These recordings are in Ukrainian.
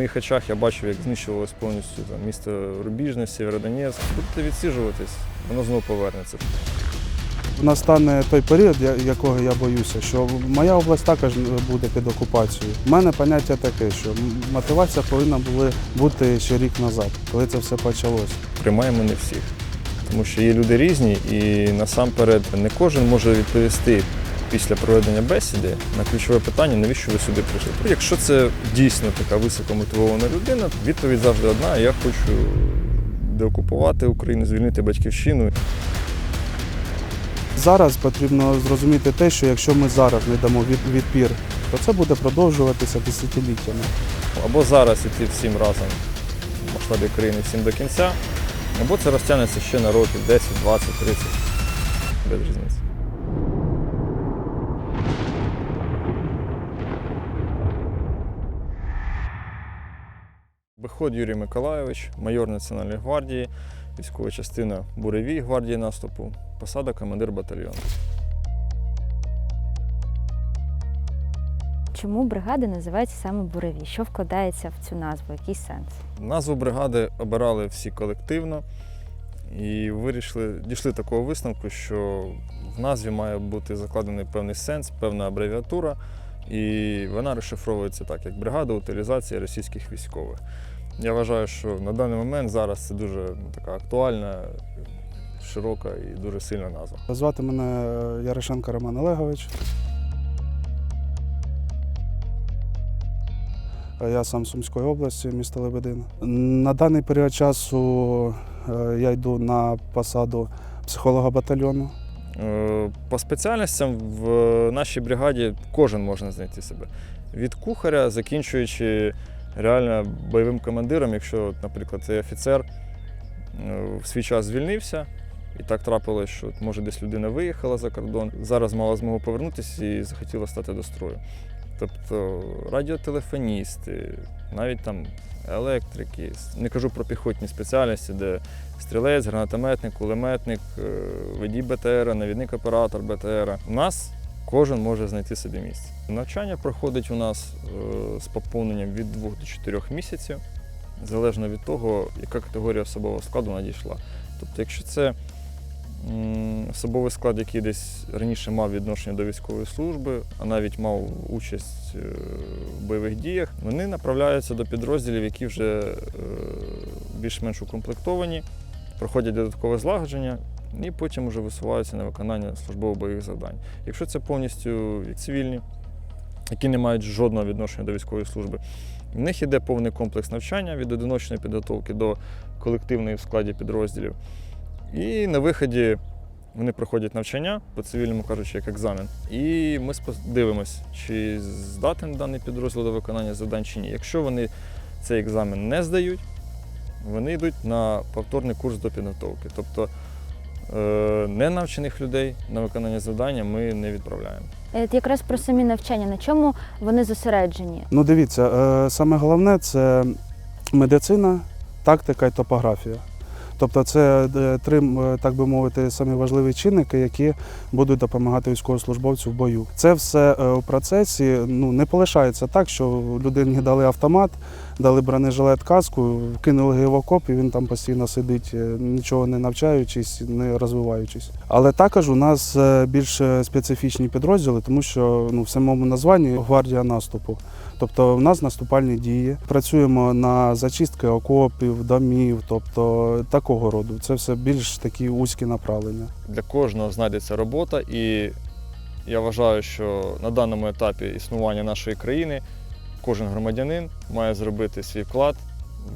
моїх очах я бачив, як знищувалось повністю там, місто Рубіжне, Сєвєродонецьк. Будете відсіжуватись, воно знову повернеться. Настане той період, якого я боюся, що моя область також буде під окупацією. У мене поняття таке, що мотивація повинна була бути ще рік назад, коли це все почалося. Приймаємо не всіх. Тому що є люди різні, і насамперед не кожен може відповісти після проведення бесіди на ключове питання, навіщо ви сюди прийшли. Ну, Якщо це дійсно така високомотивована людина, відповідь завжди одна: я хочу деокупувати Україну, звільнити батьківщину. Зараз потрібно зрозуміти те, що якщо ми зараз не дамо відпір, то це буде продовжуватися десятиліттями. Або зараз іти всім разом в масштабі країни всім до кінця, або це розтягнеться ще на років 10, 20, 30, без різниці. Виход Юрій Миколайович, майор Національної гвардії, військова частина Буревій гвардії наступу, посада командир батальйону. Чому бригада називається саме буреві? Що вкладається в цю назву? Який сенс? Назву бригади обирали всі колективно і вирішили, дійшли такого висновку, що в назві має бути закладений певний сенс, певна абревіатура, і вона розшифровується так, як бригада утилізації російських військових. Я вважаю, що на даний момент зараз це дуже така актуальна, широка і дуже сильна назва. Звати мене Ярошенко Роман Олегович. Я сам з Сумської області, місто Лебедин. На даний період часу е, я йду на посаду психолога батальйону. Е, По спеціальностям в нашій бригаді кожен може знайти себе. Від кухаря, закінчуючи реально бойовим командиром, якщо, наприклад, цей офіцер е, в свій час звільнився, і так трапилось, що може десь людина виїхала за кордон, зараз мала змогу повернутися і захотіла стати до строю. Тобто радіотелефоністи, навіть там електрики, не кажу про піхотні спеціальності, де стрілець, гранатометник, кулеметник, е, водій БТР, навідник оператор БТР. У нас кожен може знайти собі місце. Навчання проходить у нас е, з поповненням від 2 до 4 місяців, залежно від того, яка категорія особового складу надійшла. Тобто, якщо це особовий склад, який десь раніше мав відношення до військової служби, а навіть мав участь е, в бойових діях, вони направляються до підрозділів, які вже е, більш-менш укомплектовані, проходять додаткове злагодження і потім вже висуваються на виконання службово-бойових завдань. Якщо це повністю цивільні, які не мають жодного відношення до військової служби, в них іде повний комплекс навчання від одиночної підготовки до колективної в складі підрозділів. І на виході вони проходять навчання, по-цивільному кажучи, як екзамен. І ми дивимося, чи здатен даний підрозділ до виконання завдань чи ні. Якщо вони цей екзамен не здають, вони йдуть на повторний курс до підготовки. Тобто ненавчених людей на виконання завдання ми не відправляємо. Е, Якраз про самі навчання, на чому вони зосереджені? Ну, дивіться, е, саме головне це медицина, тактика і топографія. Тобто це е, три, так би мовити, самі важливі чинники, які будуть допомагати військовослужбовцю в бою. Це все е, у процесі ну, не полишається так, що людині дали автомат, дали бронежилет каску, кинули його в окоп, і він там постійно сидить, е, нічого не навчаючись, не розвиваючись. Але також у нас е, більш е, специфічні підрозділи, тому що ну, в самому названні гвардія наступу. Тобто в нас наступальні дії. Працюємо на зачистки окопів, домів, тобто такого роду. Це все більш такі вузькі направлення. Для кожного знайдеться робота, і я вважаю, що на даному етапі існування нашої країни кожен громадянин має зробити свій вклад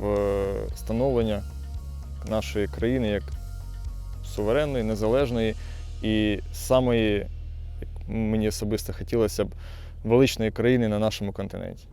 в становлення нашої країни як суверенної, незалежної і самої, як мені особисто хотілося б, величної країни на нашому континенті.